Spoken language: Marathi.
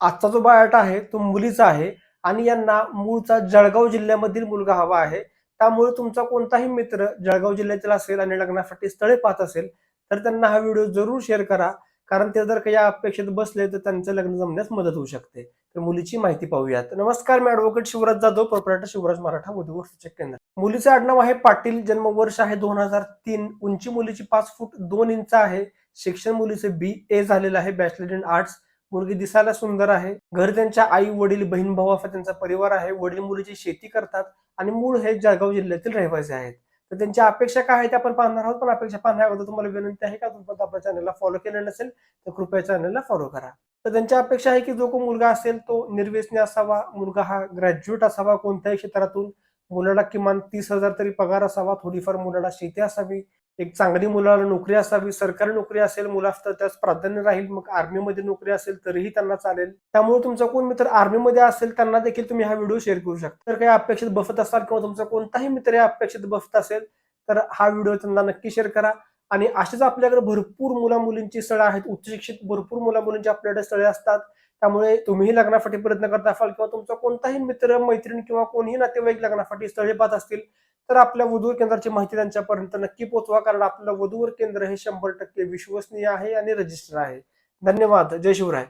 आजचा जो बायोटा आहे तो मुलीचा आहे आणि यांना मूळचा जळगाव जिल्ह्यामधील मुलगा हवा आहे. त्यामुळे तुमचा कोणताही मित्र जळगाव जिल्ह्यातील असेल आणि लग्नासाठी स्थळे पाहत असेल तर त्यांना हा व्हिडिओ जरूर शेअर करा. कारण ते जर काही अपेक्षेत बसले तर त्यांचं लग्न जमण्यास मदत होऊ शकते. तर मुलीची माहिती पाहूयात. नमस्कार मी ऍडव्होकेट शिवराज जाधव प्रोपरायटर शिवराज मराठा उद्योग सूचक केंद्र. मुलीचं आडनाव आहे पाटील जन्म वर्ष आहे दोन हजार तीन. उंची मुलीची पाच फूट दोन इंच आहे. शिक्षण मुलीचे बी ए झालेलं आहे बॅचलर इन आर्ट्स मुलगी दिसायला सुंदर आहे. घर त्यांच्या आई वडील बहीण भाऊ असा त्यांचा परिवार आहे. वडील मुलीची शेती करतात आणि मूळ हे जळगाव जिल्ह्यातील रहिवासी आहेत. तर त्यांच्या अपेक्षा काय आहेत ते आपण पाहणार आहोत. पण अपेक्षा पाहण्या अगोदर तुम्हाला विनंती आहे का? तुम्ही आपल्या चॅनलला फॉलो केलं नसेल तर कृपया चॅनलला फॉलो करा. तर त्यांची अपेक्षा आहे की जो कोण मुलगा असेल तो निर्व्यसनी असावा. मुलगा हा ग्रॅज्युएट असावा कोणत्याही क्षेत्रातून. मुलाला किमान तीस हजार तरी पगार असावा. थोडीफार मुलाला शेती असावी. एक चांगली मुलाला नोकरी असावी सरकारी नोकरी असेल मुलास तर त्यास प्राधान्य राहील मग आर्मीमध्ये नोकरी असेल तरीही त्यांना चालेल. त्यामुळे तुमचा कोण मित्र आर्मीमध्ये असेल त्यांना देखील तुम्ही हा व्हिडिओ शेअर करू शकता. तर काही अपेक्षित बसत असाल किंवा तुमचा कोणताही मित्र या अपेक्षित बसत असेल तर हा व्हिडिओ त्यांना नक्की शेअर करा. आणि असेच आपल्याकडे भरपूर मुला मुलींची स्थळं आहेत उच्च शिक्षित भरपूर मुला मुलींची आपल्याकडे स्थळे असतात. त्यामुळे तुम्हीही लग्नासाठी प्रयत्न करत असाल किंवा तुमचा कोणताही मित्र मैत्रीण किंवा कोणीही नातेवाईक लग्नासाठी स्थळे पाहत असतील तर आपल्या वधूवर केंद्राची माहिती त्यांच्यापर्यंत नक्की पोहोचवा कारण आपलं वधूवर केंद्र हे शंभर टक्के विश्वसनीय आहे आणि रजिस्टर आहे. धन्यवाद. जय शिवराय.